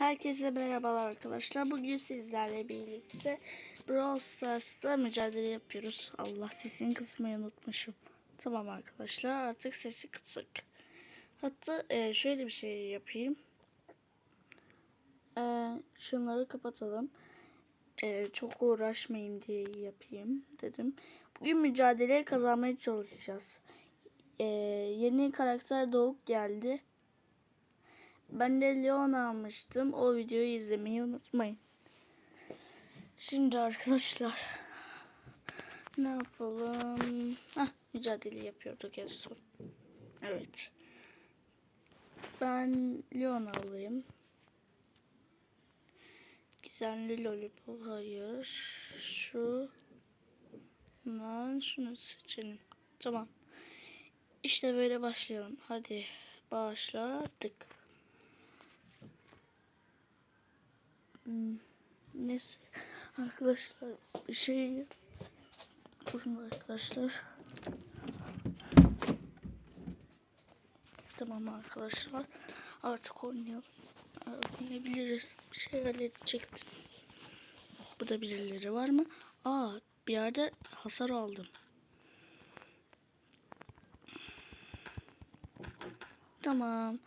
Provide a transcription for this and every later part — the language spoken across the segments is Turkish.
Herkese merhabalar arkadaşlar. Bugün sizlerle birlikte Brawl Stars'ta mücadele yapıyoruz. Allah sesini kısmayı unutmuşum. Tamam arkadaşlar artık sesi kısık. Hatta e, şöyle bir şey yapayım. E, şunları kapatalım. E, çok uğraşmayayım diye yapayım dedim. Bugün mücadele kazanmaya çalışacağız. E, yeni karakter Doğuk geldi. Ben de Leon almıştım. O videoyu izlemeyi unutmayın. Şimdi arkadaşlar ne yapalım? Hah, mücadele yapıyorduk en son. Evet. Ben Leon alayım. Gizemli lollipop hayır. Şu. Hemen şunu seçelim. Tamam. İşte böyle başlayalım. Hadi başladık. Neyse arkadaşlar bir şey durun arkadaşlar. Tamam arkadaşlar artık oynayalım. Oynayabiliriz. Bir şey halledecektim. Burada birileri var mı? Aa bir yerde hasar aldım. Tamam.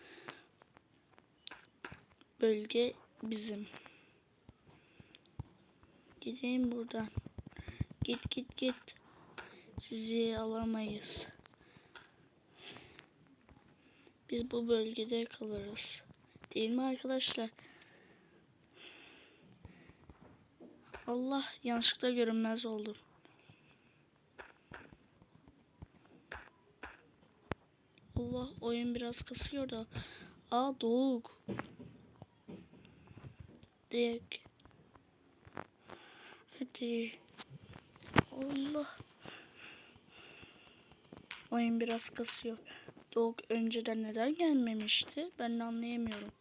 Bölge bizim. Gideyim buradan. Git git git. Sizi alamayız. Biz bu bölgede kalırız. Değil mi arkadaşlar? Allah yanlışlıkla görünmez oldum. Allah oyun biraz kasıyor da. Aa Doğuk. Direkt. Hadi. Allah. Oyun biraz kasıyor. Doğuk önceden neden gelmemişti? Ben de anlayamıyorum.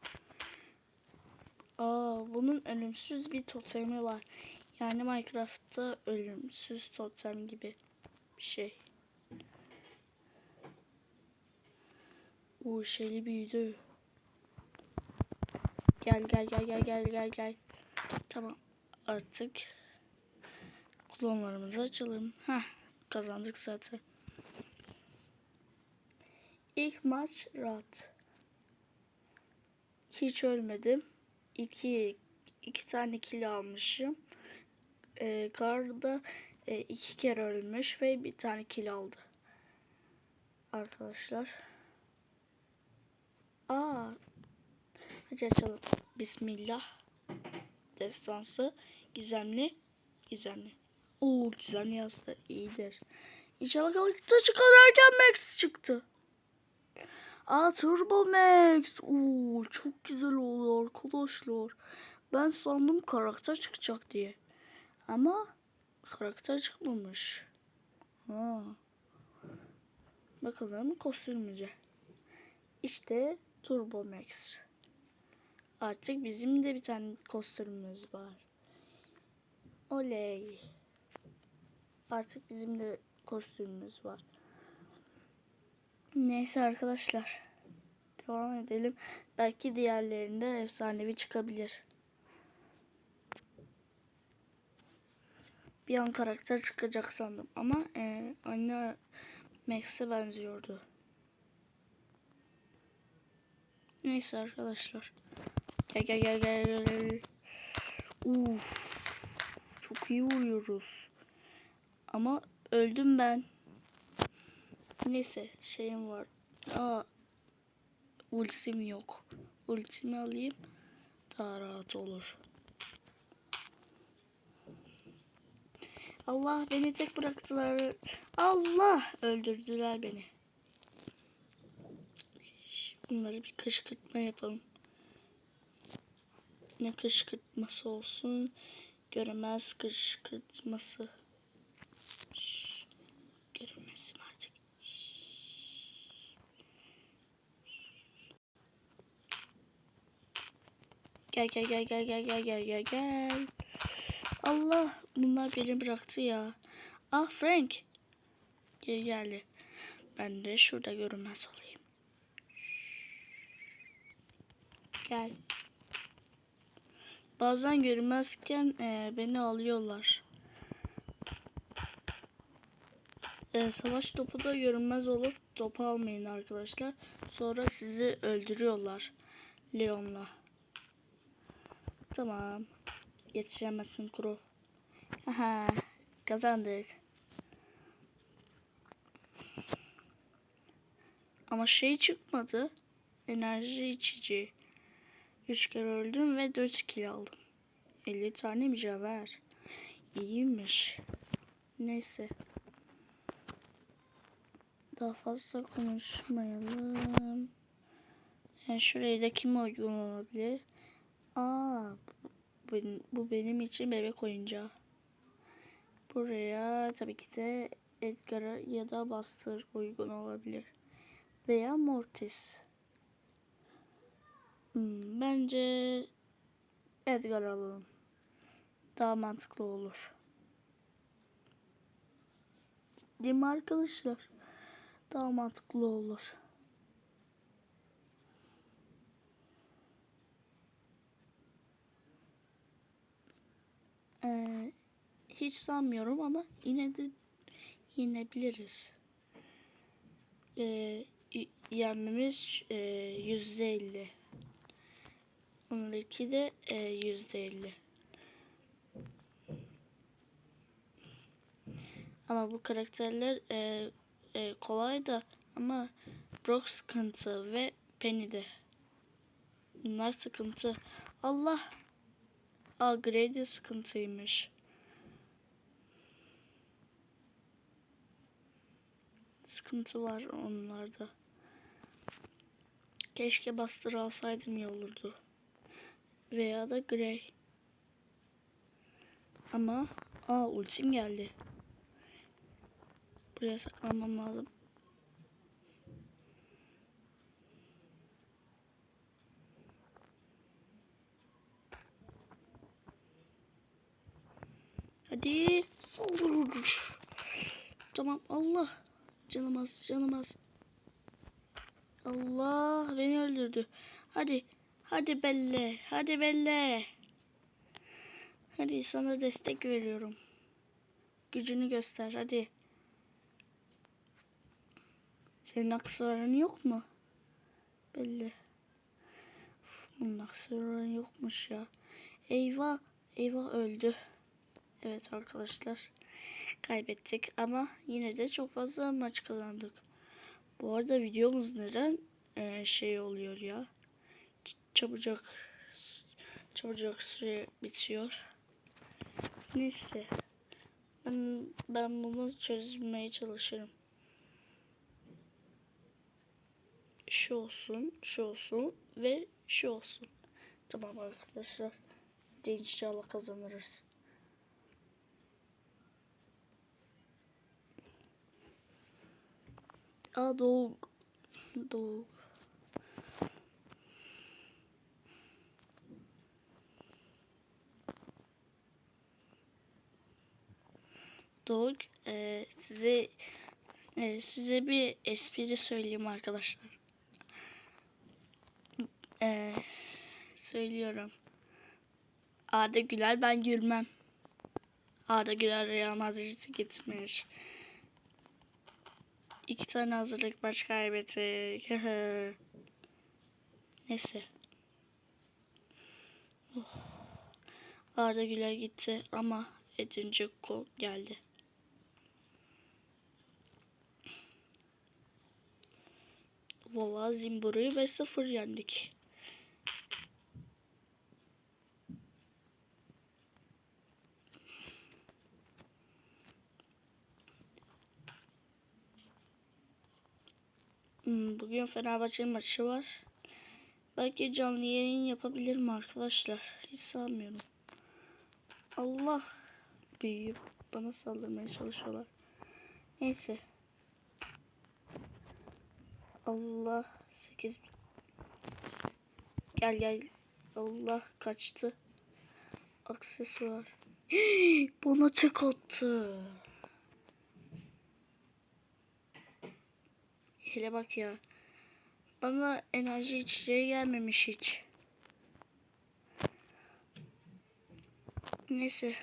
Aa, bunun ölümsüz bir totemi var. Yani Minecraft'ta ölümsüz totem gibi bir şey. Oo şeyli büyüdü. Gel gel gel gel gel gel gel. Tamam artık klonlarımızı açalım. Heh kazandık zaten. İlk maç rahat. Hiç ölmedim. İki, iki tane kill almışım. Ee, Karda e, iki kere ölmüş ve bir tane kill aldı. Arkadaşlar. Aa. Hadi açalım. Bismillah. Destansı. Gizemli. Gizemli. Oo gizemli yazdı. İyidir. İnşallah kalıkta çıkar erken Max çıktı. Aa Turbo Max. Oo çok güzel oluyor arkadaşlar. Ben sandım karakter çıkacak diye. Ama karakter çıkmamış. Ha. Bakalım kostümüce. İşte Turbo Max. Artık bizim de bir tane kostümümüz var. Oley. Artık bizim de kostümümüz var. Neyse arkadaşlar. Devam edelim. Belki diğerlerinde efsanevi çıkabilir. Bir an karakter çıkacak sandım ama e, anne Max'e benziyordu. Neyse arkadaşlar. Gel gel gel gel gel. Uf, çok iyi vuruyoruz. Ama öldüm ben. Neyse şeyim var. Aa, ultim yok. Ultimi alayım. Daha rahat olur. Allah beni tek bıraktılar. Allah öldürdüler beni. Bunları bir kışkırtma yapalım. Ne kışkırtması olsun? Göremez kışkırtması. Gel gel gel gel gel gel gel gel gel. Allah bunlar beni bıraktı ya. Ah Frank. Geri geldi. Ben de şurada görünmez olayım. Gel. Bazen görünmezken e, beni alıyorlar. E, savaş topu da görünmez olup topu almayın arkadaşlar. Sonra sizi öldürüyorlar. Leon'la. Tamam. Yetişemezsin kuru. Aha, kazandık. Ama şey çıkmadı. Enerji içici. 3 kere öldüm ve 4 kill aldım. 50 tane mücevher. İyiymiş. Neyse. Daha fazla konuşmayalım. Yani şuraya da kim uygun olabilir? Aa, bu, bu benim için bebek oyuncağı. Buraya tabii ki de Edgar'a ya da Buster uygun olabilir. Veya Mortis. Hmm, bence Edgar alalım. Daha mantıklı olur. Değil mi arkadaşlar? Daha mantıklı olur. Ee, hiç sanmıyorum ama yine de yenebiliriz. Ee, yenmemiz e, yüzde elli. Onunki de e, yüzde elli. Ama bu karakterler e, e, kolay da ama Brock sıkıntı ve Penny de. Bunlar sıkıntı. Allah. Aa Grey de sıkıntıymış. Sıkıntı var onlarda. Keşke Buster alsaydım iyi olurdu. Veya da Grey. Ama aa ultim geldi. Buraya saklanmam lazım. Hadi saldır. Tamam Allah. Canım az canım az. Allah beni öldürdü. Hadi. Hadi Belle. Hadi Belle. Hadi sana destek veriyorum. Gücünü göster hadi. Senin aksesuarın yok mu? Belli. Uf, Bunun aksesuarı yokmuş ya. Eyvah. Eyvah öldü. Evet arkadaşlar. Kaybettik ama yine de çok fazla maç kazandık. Bu arada videomuz neden e, şey oluyor ya. Çabucak çabucak süre bitiyor. Neyse. Ben, ben bunu çözmeye çalışırım. Şu olsun, şu olsun ve şu olsun. Tamam arkadaşlar. İnşallah kazanırız. Aa Doğu. Doğu. Doğu e, size e, size bir espri söyleyeyim arkadaşlar. E, söylüyorum. Arda Güler ben gülmem. Arda Güler Real Madrid'e gitmiş. İki tane hazırlık maç kaybettik. Neyse. Oh. Arda Güler gitti ama Edin Dzeko geldi. Vallahi Zimbur'u 5-0 yendik. Bugün Fenerbahçe maçı var. Belki canlı yayın yapabilirim arkadaşlar. Hiç sanmıyorum. Allah büyüyüp bana saldırmaya çalışıyorlar. Neyse. Allah 8 Gel gel. Allah kaçtı. Aksesuar. Bana tek attı. Hele bak ya. Bana enerji içeceği gelmemiş hiç. Neyse.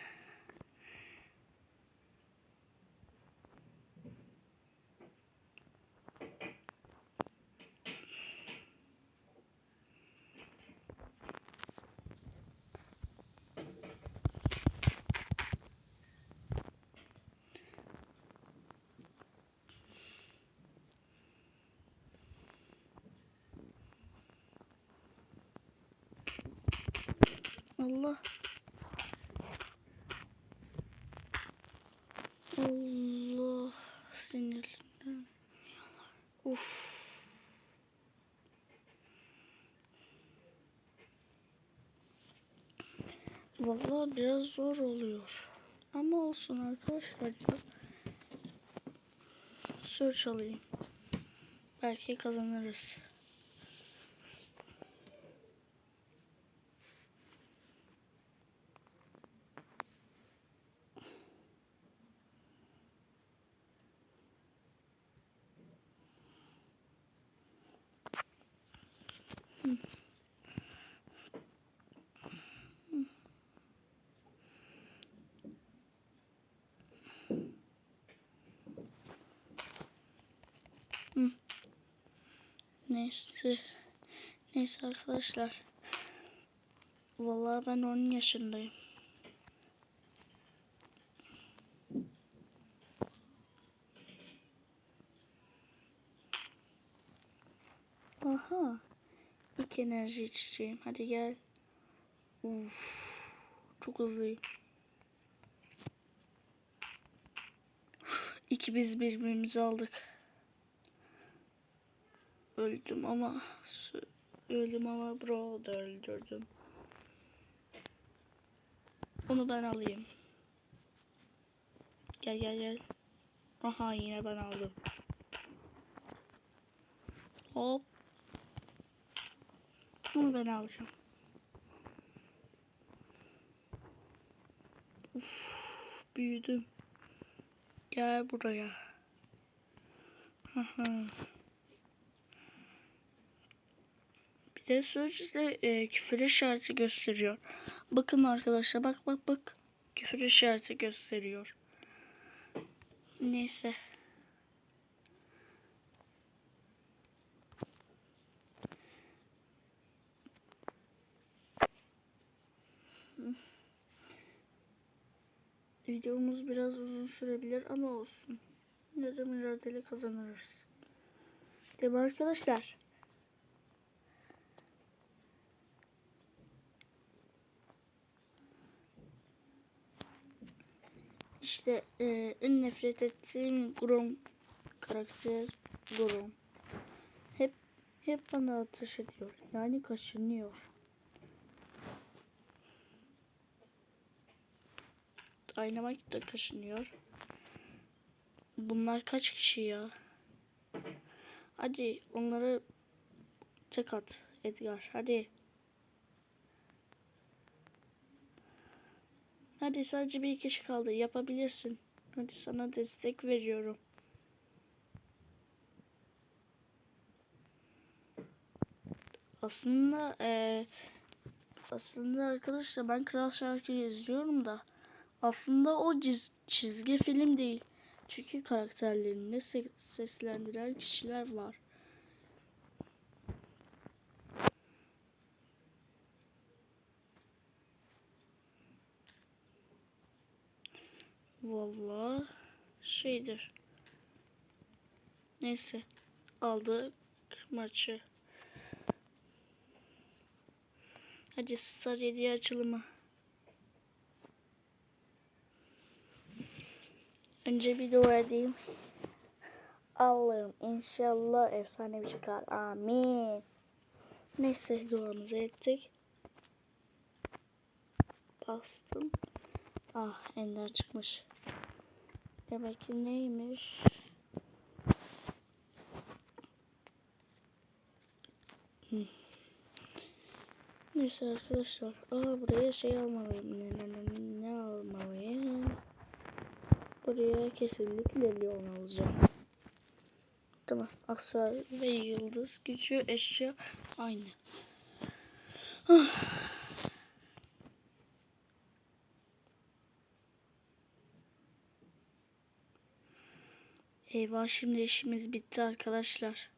Allah. Allah sinirlendim. Uf. Vallahi biraz zor oluyor. Ama olsun arkadaşlar. Search alayım. Belki kazanırız. Neyse. Neyse arkadaşlar. Vallahi ben 10 yaşındayım. Aha. Enerji içeceğim. Hadi gel. Uf. Çok hızlıyım. İki biz birbirimizi aldık. Öldüm ama öldüm ama bro da öldürdüm. Onu ben alayım. Gel gel gel. Aha yine ben aldım. Hop. Bunu ben alacağım. Uf, büyüdüm. Gel buraya. Bir de sözcükte e, küfür işareti gösteriyor. Bakın arkadaşlar bak bak bak. Küfür işareti gösteriyor. Neyse. Videomuz biraz uzun sürebilir ama olsun. De mücadele kazanırız. Değil mi arkadaşlar? İşte e, en nefret ettiğim Grom karakter Grom. Hep hep bana ateş ediyor. Yani kaşınıyor. Dynamite da kaşınıyor. Bunlar kaç kişi ya? Hadi onları tek at Edgar. Hadi. Hadi sadece bir kişi kaldı. Yapabilirsin. Hadi sana destek veriyorum. Aslında eee aslında arkadaşlar ben Kral Şarkı'yı izliyorum da aslında o ciz, çizgi film değil. Çünkü karakterlerini se- seslendiren kişiler var. Vallahi şeydir. Neyse aldık maçı. Hadi Star 7'ye açılımı. Önce bir dua edeyim. Allah'ım inşallah efsane bir çıkar. Amin. Neyse duamızı ettik. Bastım. Ah ender çıkmış. Demek ki neymiş? Neyse arkadaşlar. Aa buraya şey almalıyım. Buraya kesinlikle Leon alacağım. Tamam. Aksuar ve yıldız gücü eşya aynı. Ah. Eyvah şimdi işimiz bitti arkadaşlar.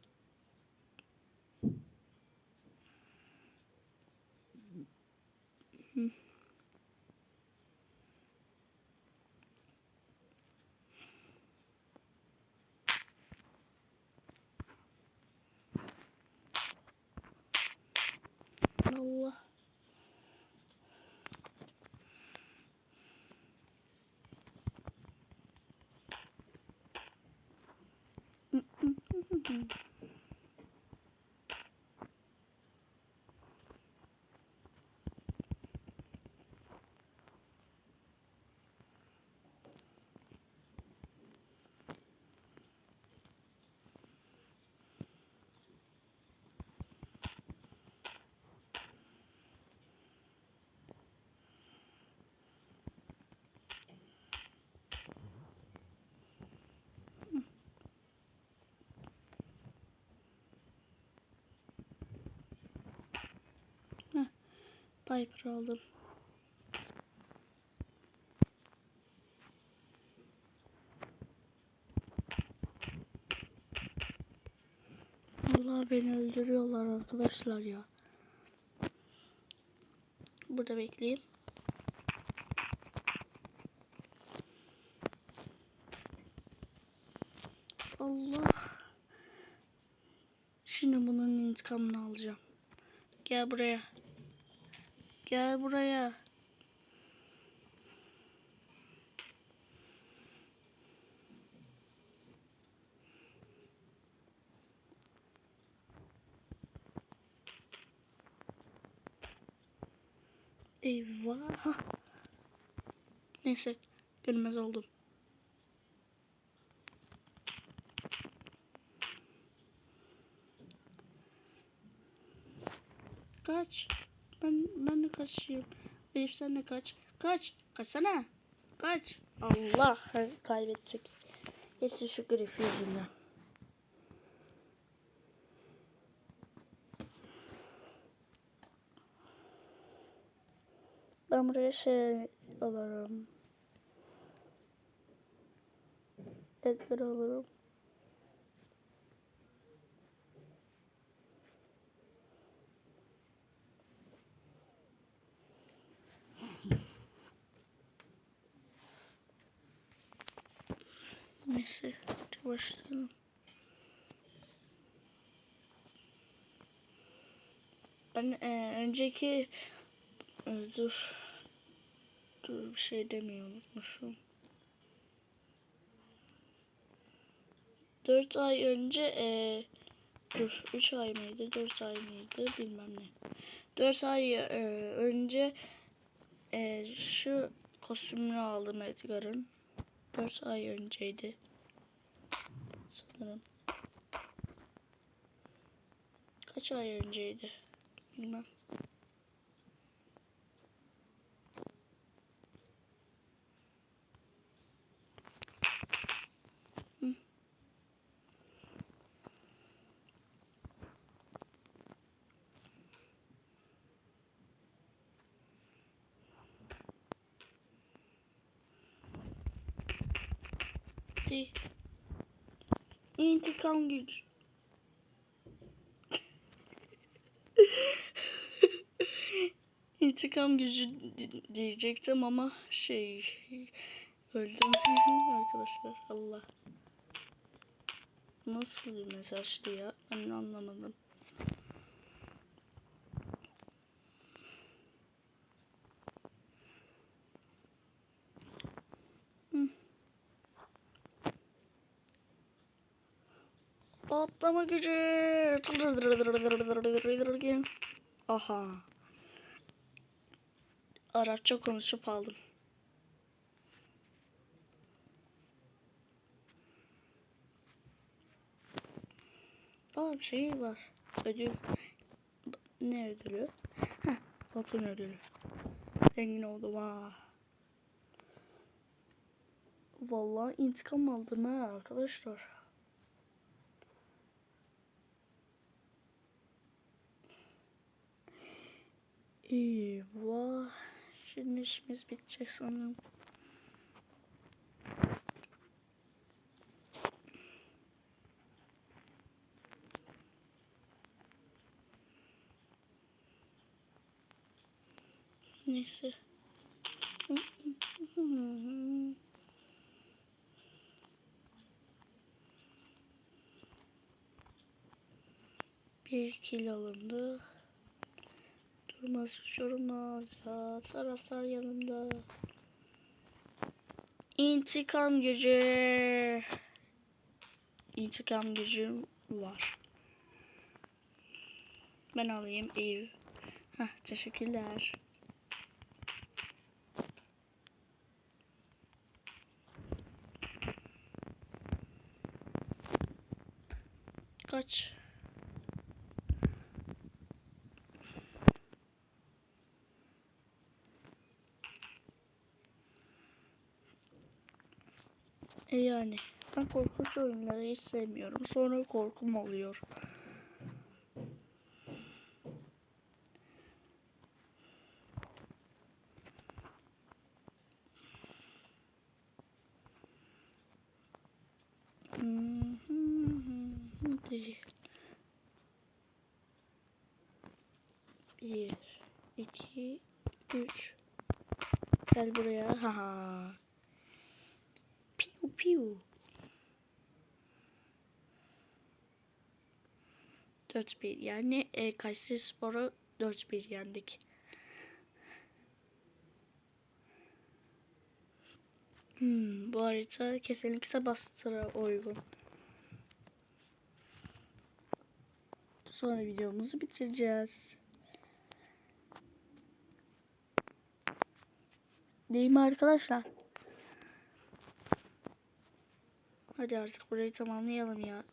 Hmm. Allah. Piper aldım. Allah beni öldürüyorlar arkadaşlar ya. Burada bekleyeyim. Allah. Şimdi bunun intikamını alacağım. Gel buraya. Gel buraya. Eyvah. Neyse. Görmez oldum. Kaç. Kaçayım. Elif sen de kaç. Kaç. Kaçsana. Kaç. Allah kaybettik. Hepsi şu grif yüzünden. Ben buraya şey alırım. Edgar alırım. Neyse başlayalım. Ben e, önceki e, dur dur bir şey demeyi unutmuşum. 4 ay önce e, dur 3 ay mıydı 4 ay mıydı bilmem ne. 4 ay e, önce e, şu kostümünü aldım Edgar'ın. 4 ay önceydi. Sanırım. Kaç ay önceydi? Bilmem. Hadi. İntikam güç. İntikam gücü di- diyecektim ama şey öldüm arkadaşlar Allah. Nasıl bir mesajdı ya? Ben anlamadım. Patlama gücü. Aha. Arapça konuşup aldım. Aa bir şey var. Ödül. Ne ödülü? Heh, altın ödülü. Zengin oldum ha. Vallahi intikam aldım ha arkadaşlar. Eyvah. Şimdi işimiz bitecek sanırım. Neyse. Bir kil alındı. Durmaz yorulmaz ya. Taraftar yanımda. İntikam gücü. İntikam gücüm var. Ben alayım ev. Heh, teşekkürler. Kaç? Yani ben korkunç oyunları hiç sevmiyorum. Sonra korkum oluyor. Bir, bir, iki, üç. Gel buraya. Ha ha. Piu. Dört bir. Yani e, Kayseri Spor'u dört bir yendik. Hmm, bu harita kesinlikle bastıra uygun. Sonra videomuzu bitireceğiz. Değil mi arkadaşlar? Hadi artık burayı tamamlayalım ya.